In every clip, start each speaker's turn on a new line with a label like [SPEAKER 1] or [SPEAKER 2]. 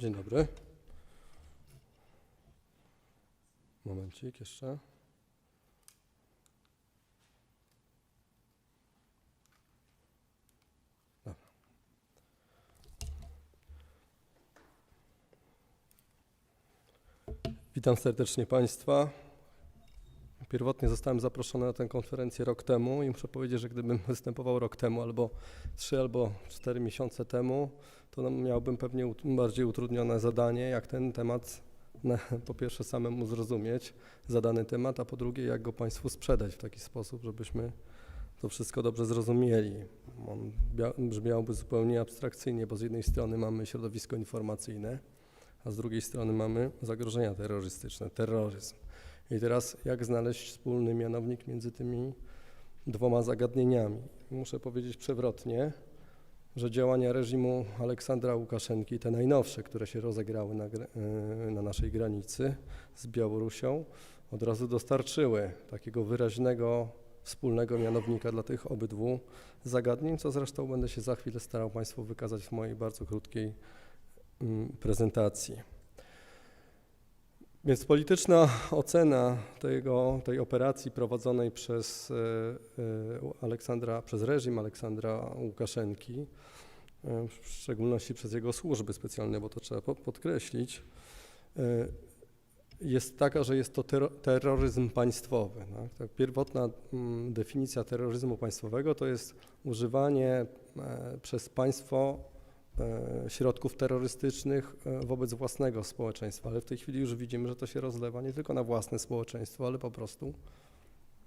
[SPEAKER 1] Dzień dobry. Momencik jeszcze. Dobra. Witam serdecznie Państwa. Pierwotnie zostałem zaproszony na tę konferencję rok temu i muszę powiedzieć, że gdybym występował rok temu albo trzy albo cztery miesiące temu, to no, miałbym pewnie bardziej utrudnione zadanie, jak ten temat po pierwsze samemu zrozumieć, zadany temat, a po drugie jak go Państwu sprzedać w taki sposób, żebyśmy to wszystko dobrze zrozumieli. On brzmiałby zupełnie abstrakcyjnie, bo z jednej strony mamy środowisko informacyjne, a z drugiej strony mamy zagrożenia terrorystyczne, terroryzm. I teraz jak znaleźć wspólny mianownik między tymi dwoma zagadnieniami? Muszę powiedzieć przewrotnie, że działania reżimu Aleksandra Łukaszenki, te najnowsze, które się rozegrały na, e, na naszej granicy z Białorusią, od razu dostarczyły takiego wyraźnego wspólnego mianownika dla tych obydwu zagadnień, co zresztą będę się za chwilę starał Państwu wykazać w mojej bardzo krótkiej mm, prezentacji. Więc polityczna ocena tego, tej operacji prowadzonej przez e, e, Aleksandra, przez reżim Aleksandra Łukaszenki, e, w szczególności przez jego służby specjalne, bo to trzeba po- podkreślić, jest taka, że jest to terro- terroryzm państwowy. Tak? Ta pierwotna mm, definicja terroryzmu państwowego to jest używanie przez państwo środków terrorystycznych e, wobec własnego społeczeństwa, ale w tej chwili już widzimy, że to się rozlewa nie tylko na własne społeczeństwo, ale po prostu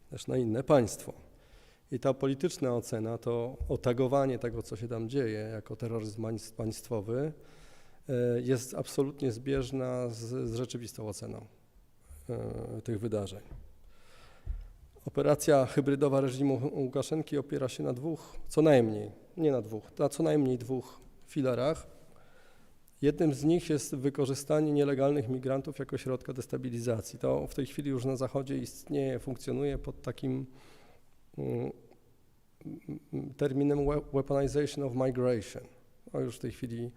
[SPEAKER 1] też na inne państwo. I ta polityczna ocena, to otagowanie tego, co się tam dzieje, jako terroryzm państw- państwowy, e, jest absolutnie zbieżna z, z rzeczywistą oceną e, tych wydarzeń. Operacja hybrydowa reżimu Łukaszenki opiera się na dwóch, co najmniej, nie na dwóch, na co najmniej dwóch filarach. Jednym z nich jest wykorzystanie nielegalnych migrantów jako środka destabilizacji. To w tej chwili już na Zachodzie istnieje, funkcjonuje pod takim mm, mm, terminem we- weaponization of migration. O, już w tej chwili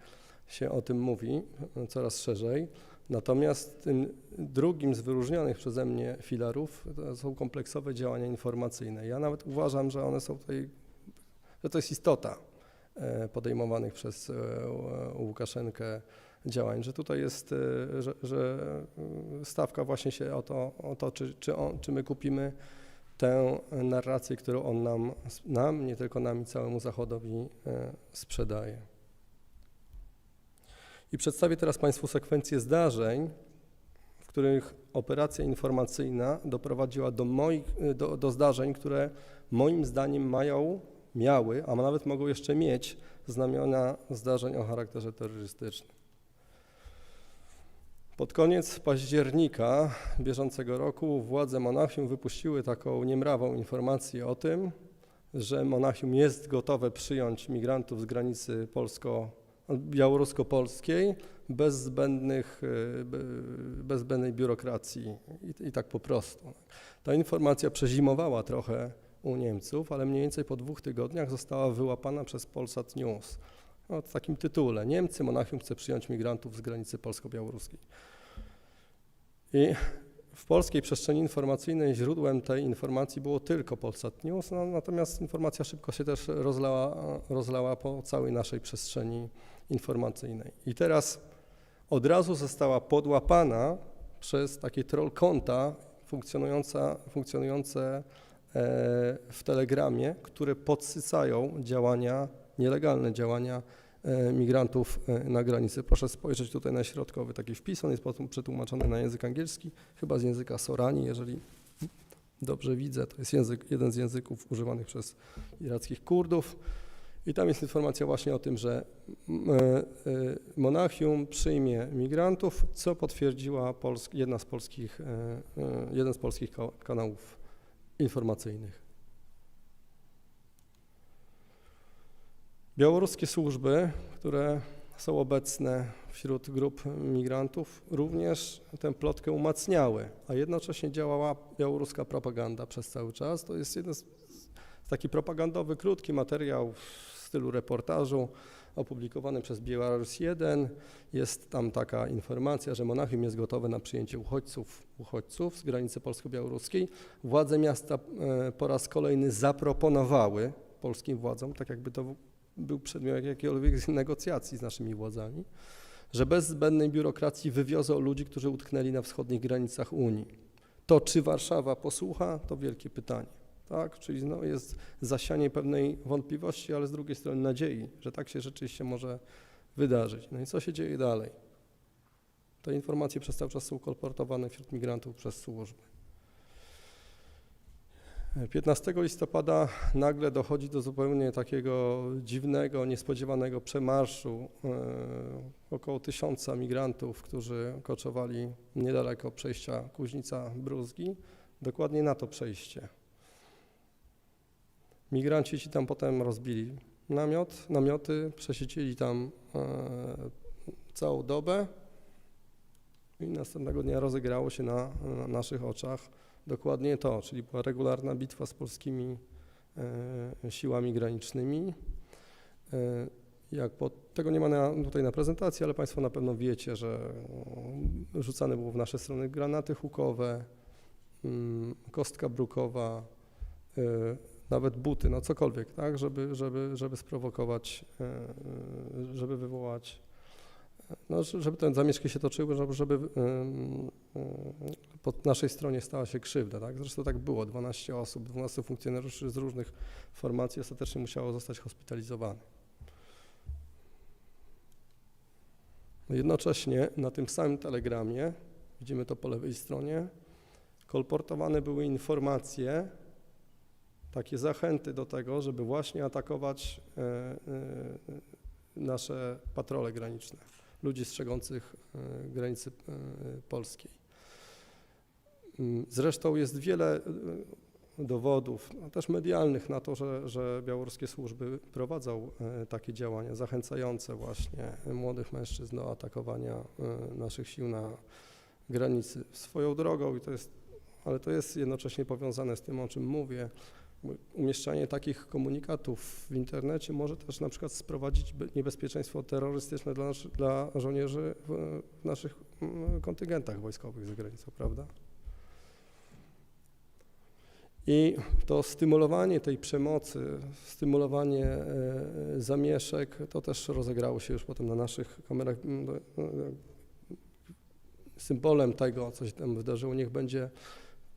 [SPEAKER 1] się o tym mówi coraz szerzej. Natomiast tym drugim z wyróżnionych przeze mnie filarów są kompleksowe działania informacyjne. Ja nawet uważam, że one są tutaj, że to jest istota podejmowanych przez e, Łukaszenkę działań, że tutaj jest, e, że, że e, stawka właśnie się o to, o to czy, czy, on, czy my kupimy tę narrację, którą on nam, nam, nie tylko nam i całemu Zachodowi e, sprzedaje. I przedstawię teraz Państwu sekwencję zdarzeń, w których operacja informacyjna doprowadziła do, moich, do, do zdarzeń, które moim zdaniem mają, miały, a nawet mogą jeszcze mieć znamiona zdarzeń o charakterze terrorystycznym. Pod koniec października bieżącego roku władze Monachium wypuściły taką niemrawą informację o tym, że Monachium jest gotowe przyjąć migrantów z granicy polsko białorusko-polskiej bez zbędnych, e, be- bez zbędnej biurokracji i, i tak po prostu. Ta informacja przezimowała trochę u Niemców, ale mniej więcej po dwóch tygodniach została wyłapana przez Polsat News. O takim tytule. Niemcy, Monachium chce przyjąć migrantów z granicy polsko-białoruskiej. I w polskiej przestrzeni informacyjnej źródłem tej informacji było tylko Polsat News, no, natomiast informacja szybko się też rozlała, rozlała po całej naszej przestrzeni informacyjnej. I teraz od razu została podłapana przez takie troll konta funkcjonujące, w Telegramie, które podsycają działania, nielegalne działania e, migrantów e, na granicy. Proszę spojrzeć tutaj na środkowy taki wpis, on jest potem przetłumaczony na język angielski, chyba z języka Sorani, jeżeli dobrze widzę, to jest język, jeden z języków używanych przez irackich Kurdów. I tam jest informacja właśnie o tym, że e, e, Monachium przyjmie migrantów, co potwierdziła Pols- jedna z polskich, e, e, jeden z polskich ka- kanałów informacyjnych. Białoruskie służby, które są obecne wśród grup migrantów, również tę plotkę umacniały, a jednocześnie działała białoruska propaganda przez cały czas. To jest jeden z, taki propagandowy, krótki materiał z stylu reportażu opublikowanym przez Białoruś 1. Jest tam taka informacja, że Monachium jest gotowe na przyjęcie uchodźców, uchodźców z granicy polsko-białoruskiej. Władze miasta e, po raz kolejny zaproponowały polskim władzom, tak jakby to był przedmiot jakiejkolwiek negocjacji z naszymi władzami, że bez zbędnej biurokracji wywiozą ludzi, którzy utknęli na wschodnich granicach Unii. To, czy Warszawa posłucha, to wielkie pytanie. Tak? Czyli jest zasianie pewnej wątpliwości, ale z drugiej strony nadziei, że tak się rzeczywiście może wydarzyć. No i co się dzieje dalej? Te informacje przez cały czas są kolportowane wśród migrantów przez służby. 15 listopada nagle dochodzi do zupełnie takiego dziwnego, niespodziewanego przemarszu e, około tysiąca migrantów, którzy koczowali niedaleko przejścia Kuźnica Bruzgi, dokładnie na to przejście. Migranci ci tam potem rozbili namiot, namioty, przesiedzili tam e, całą dobę i następnego dnia rozegrało się na, na naszych oczach dokładnie to, czyli była regularna bitwa z polskimi e, siłami granicznymi. E, jak po, tego nie ma na, tutaj na prezentacji, ale Państwo na pewno wiecie, że e, rzucane było w nasze strony granaty hukowe, mm, kostka brukowa, e, nawet buty, no cokolwiek, tak, żeby, żeby, żeby sprowokować, e, e, żeby wywołać, e, no, żeby te zamieszki się toczyły, żeby, żeby po naszej stronie stała się krzywda, tak, zresztą tak było, 12 osób, 12 funkcjonariuszy z różnych formacji ostatecznie musiało zostać hospitalizowanych. No Jednocześnie na tym samym telegramie, widzimy to po lewej stronie, kolportowane były informacje, takie zachęty do tego, żeby właśnie atakować e, e, nasze patrole graniczne, ludzi strzegących e, granicy polskiej. Mm, Zresztą jest wiele dowodów, no też medialnych na to, że, że białoruskie służby prowadzą takie działania zachęcające właśnie młodych mężczyzn do atakowania naszych sił na granicy swoją drogą i to jest, ale to jest jednocześnie powiązane z tym, o czym mówię, umieszczanie takich komunikatów w internecie może też na przykład sprowadzić be- niebezpieczeństwo terrorystyczne dla, naszy, dla żołnierzy w, w naszych mm, kontyngentach wojskowych za granicą, prawda? I to stymulowanie tej przemocy, stymulowanie e, zamieszek, to też rozegrało się już potem na naszych kamerach. Mm, e, Symbolem tego, co się tam wydarzyło, niech będzie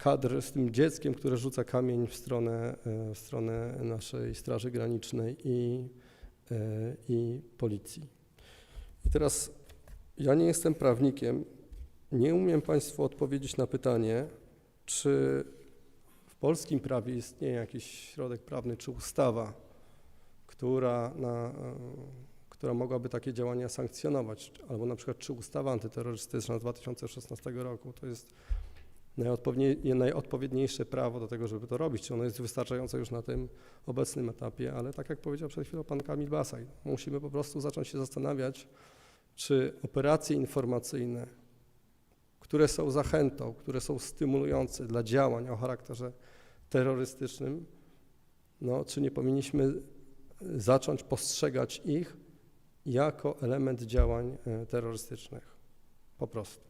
[SPEAKER 1] kadr z tym dzieckiem, które rzuca kamień w stronę, e, w stronę naszej Straży Granicznej i, e, i policji. I teraz ja nie jestem prawnikiem, nie umiem Państwu odpowiedzieć na pytanie, czy w polskim prawie istnieje jakiś środek prawny, czy ustawa, która, na, e, która mogłaby takie działania sankcjonować, albo na przykład czy ustawa antyterrorystyczna z 2016 roku, to jest najodpowiedniejsze prawo do tego, żeby to robić. Czy ono jest wystarczające już na tym obecnym etapie, ale tak jak powiedział przed chwilą pan Kamil Basaj, musimy po prostu zacząć się zastanawiać, czy operacje informacyjne, które są zachętą, które są stymulujące dla działań o charakterze terrorystycznym, no, czy nie powinniśmy zacząć postrzegać ich jako element działań e, terrorystycznych. Po prostu.